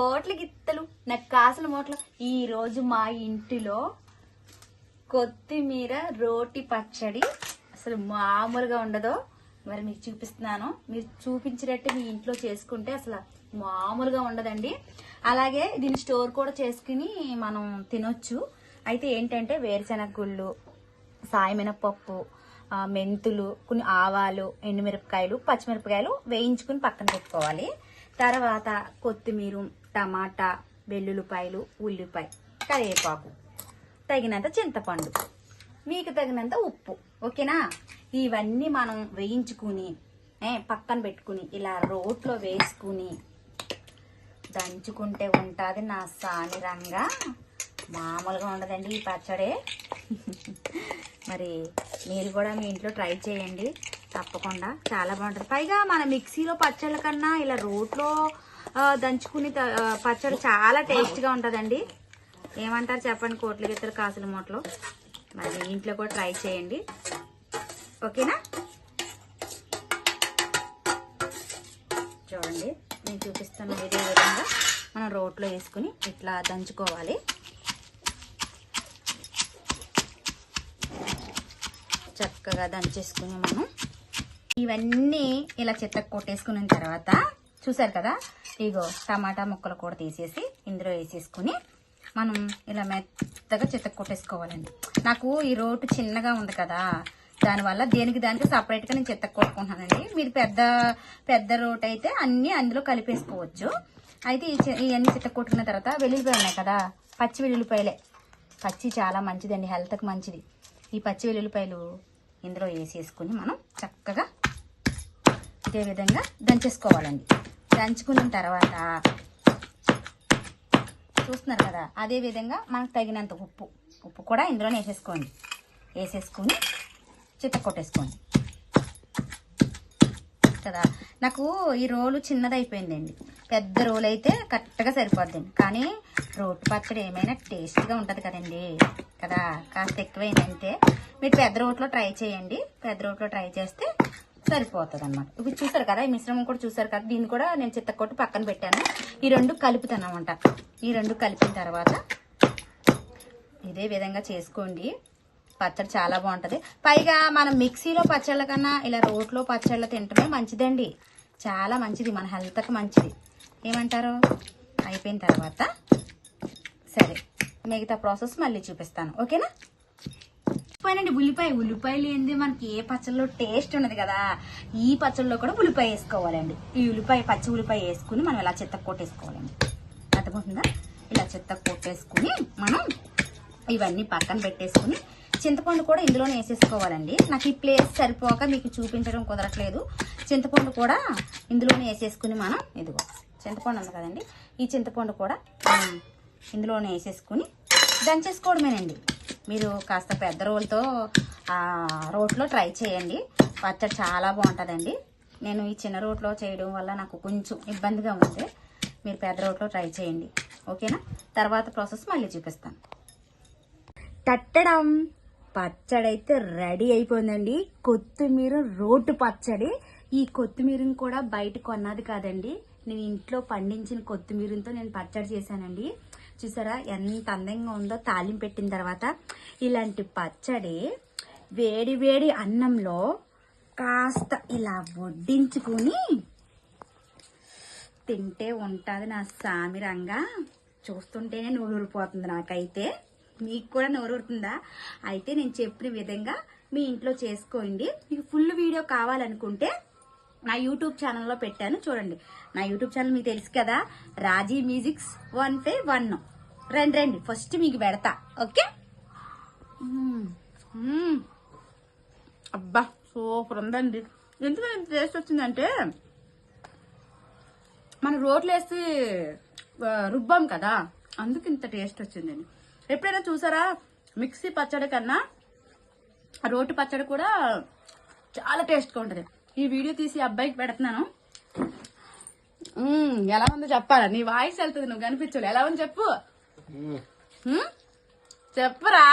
కోట్ల గిత్తలు నాకు కాసుల మూటలు. ఈ రోజు మా ఇంటిలో కొత్తిమీర రోటి పచ్చడి అసలు మామూలుగా ఉండదో మరి మీకు చూపిస్తున్నాను. మీరు చూపించినట్టు మీ ఇంట్లో చేసుకుంటే అసలు మామూలుగా ఉండదండి. అలాగే దీన్ని స్టోర్ కూడా చేసుకుని మనం తినొచ్చు. అయితే ఏంటంటే వేరుశెనగ గుళ్ళు సాయమినపప్పు మెంతులు కొన్ని ఆవాలు ఎండుమిరపకాయలు పచ్చిమిరపకాయలు వేయించుకుని పక్కన పెట్టుకోవాలి. తర్వాత కొత్తిమీర టమాటా వెల్లుల్లిపాయలు ఉల్లిపాయ కరివేపాకు. తగినంత చింతపండు. మీకు తగినంత ఉప్పు. ఓకేనా? ఇవన్నీ మనం వేయించుకుని పక్కన పెట్టుకుని ఇలా రోట్లో వేసుకుని దంచుకుంటే ఉంటుంది నా సాని రంగా. మామూలుగా ఉండదండి ఈ పచ్చడి. మరి మీరు కూడా మీ ఇంట్లో ట్రై చేయండి. తప్పకుండా. చాలా బాగుంటుంది. పైగా మన మిక్సీలో పచ్చళ్ళ కన్నా ఇలా రోట్లో దంచుకుని త- పచ్చడి చాలా టేస్ట్గా ఉంటుందండి. ఏమంటారు చెప్పండి కోట్ల గిత్తలు కాసుల మూటలు. మరి ఇంట్లో కూడా ట్రై చేయండి. ఓకేనా? చూడండి నేను చూపిస్తున్న ఇదే విధంగా మనం రోట్లో వేసుకుని ఇట్లా దంచుకోవాలి. చక్కగా దంచేసుకుని మనం ఇవన్నీ ఇలా చెత్తకు కొట్టేసుకున్న తర్వాత చూసారు కదా? ఇగో టమాటా ముక్కలు కూడా తీసేసి ఇందులో వేసేసుకుని మనం ఇలా మెత్తగా చెత్తకు కొట్టేసుకోవాలండి. నాకు ఈ రోటు చిన్నగా ఉంది కదా దానివల్ల దేనికి దానికి సపరేట్గా నేను చెత్తకు కొట్టుకుంటున్నానండి. మీరు పెద్ద పెద్ద రోట్ అయితే అన్నీ అందులో కలిపేసుకోవచ్చు. అయితే ఈ చె- ఇవన్నీ చెత్తకు కొట్టుకున్న తర్వాత వెల్లుల్లిపాయలు ఉన్నాయి కదా పచ్చి వెల్లుల్లిపాయలే. పచ్చి చాలా మంచిదండి హెల్త్కి మంచిది. ఈ పచ్చి వెల్లుల్లిపాయలు ఇందులో వేసేసుకుని మనం చక్కగా ఇదే విధంగా దంచేసుకోవాలండి. దంచుకున్న తర్వాత చూస్తున్నారు కదా అదే విధంగా మనకు తగినంత ఉప్పు. ఉప్పు కూడా ఇందులోనే వేసేసుకోండి. వేసేసుకుని చిత్త కొట్టేసుకోండి. కదా నాకు ఈ రోలు చిన్నదైపోయిందండి పెద్ద రోలు అయితే కరెక్ట్గా సరిపోద్దండి కానీ రోటి పచ్చడి ఏమైనా టేస్ట్గా ఉంటుంది కదండి. కదా కాస్త ఎక్కువైందంటే మీరు పెద్ద రోట్లో ట్రై చేయండి. పెద్ద రోట్లో ట్రై చేస్తే సరిపోతుంది అనమాట ఇప్పుడు చూసారు కదా ఈ మిశ్రమం కూడా చూసారు కదా దీన్ని కూడా నేను చిత్త కొట్టు పక్కన పెట్టాను. ఈ రెండు కలుపుతాను అనమాట ఈ రెండు కలిపిన తర్వాత ఇదే విధంగా చేసుకోండి. పచ్చడి చాలా బాగుంటుంది. పైగా మనం మిక్సీలో పచ్చళ్ళ కన్నా ఇలా రోట్లో పచ్చళ్ళు తింటమే మంచిదండి. చాలా మంచిది మన హెల్త్కి మంచిది. ఏమంటారు? అయిపోయిన తర్వాత సరే మిగతా ప్రాసెస్ మళ్ళీ చూపిస్తాను. ఓకేనా? పోయినండి ఉల్లిపాయ. ఉల్లిపాయలు ఏంది? మనకి ఏ పచ్చళ్ళలో టేస్ట్ ఉన్నది కదా. ఈ పచ్చళ్ళలో కూడా ఉల్లిపాయ వేసుకోవాలండి. ఈ ఉల్లిపాయ పచ్చి ఉల్లిపాయ వేసుకుని మనం ఇలా చెత్త కొట్టేసుకోవాలండి. అర్థమవుతుందా? ఇలా చెత్త కొట్టేసుకుని మనం ఇవన్నీ పక్కన పెట్టేసుకుని చింతపండు కూడా ఇందులోనే వేసేసుకోవాలండి. నాకు ఈ ప్లేస్ సరిపోక మీకు చూపించడం కుదరట్లేదు. చింతపండు కూడా ఇందులోనే వేసేసుకుని మనం ఇదిగో చింతపండు ఉంది కదండి. ఈ చింతపండు కూడా ఇందులోనే వేసేసుకుని దంచేసుకోవడమేనండి. మీరు కాస్త పెద్ద రోల్తో రోట్లో ట్రై చేయండి. పచ్చడి చాలా బాగుంటుందండి. నేను ఈ చిన్న రోట్లో చేయడం వల్ల నాకు కొంచెం ఇబ్బందిగా ఉంది. మీరు పెద్ద రోట్లో ట్రై చేయండి. ఓకేనా? తర్వాత ప్రాసెస్ మళ్ళీ చూపిస్తాను. తట్టడం పచ్చడి అయితే రెడీ అయిపోయిందండి. కొత్తిమీర రోటు పచ్చడి. ఈ కొత్తిమీరని కూడా బయట కొన్నది కాదండి. నేను ఇంట్లో పండించిన కొత్తిమీరతో నేను పచ్చడి చేశానండి. చూసారా? ఎంత అందంగా ఉందో తాలింపు పెట్టిన తర్వాత ఇలాంటి పచ్చడి వేడి వేడి అన్నంలో కాస్త ఇలా వడ్డించుకుని తింటే ఉంటుంది నా సామిరంగా చూస్తుంటేనే నోరూరిపోతుంది నాకైతే. మీకు కూడా నోరూరుతుందా? అయితే నేను చెప్పిన విధంగా మీ ఇంట్లో చేసుకోండి. మీకు ఫుల్ వీడియో కావాలనుకుంటే నా యూట్యూబ్ ఛానల్లో పెట్టాను. చూడండి. నా యూట్యూబ్ ఛానల్ మీకు తెలుసు కదా? Raji musics one five one. రండి రండి. ఫస్ట్ మీకు పెడతా. ఓకే అబ్బా సూపర్ ఉందండి. ఎందుకు ఇంత టేస్ట్ వచ్చిందంటే మన రోట్లు వేసి రుబ్బాం కదా. అందుకు ఇంత టేస్ట్ వచ్చిందండి. ఎప్పుడైనా చూసారా? మిక్సీ పచ్చడి కన్నా రోటి పచ్చడి కూడా చాలా టేస్ట్గా ఉంటుంది. ఈ వీడియో తీసి అబ్బాయికి పెడుతున్నాను. ఎలా ఉందో చెప్పాలా? నీ వాయిస్ వెళ్తుంది నువ్వు కనిపించలే ఎలా ఉంది చెప్పు? చెప్పరా?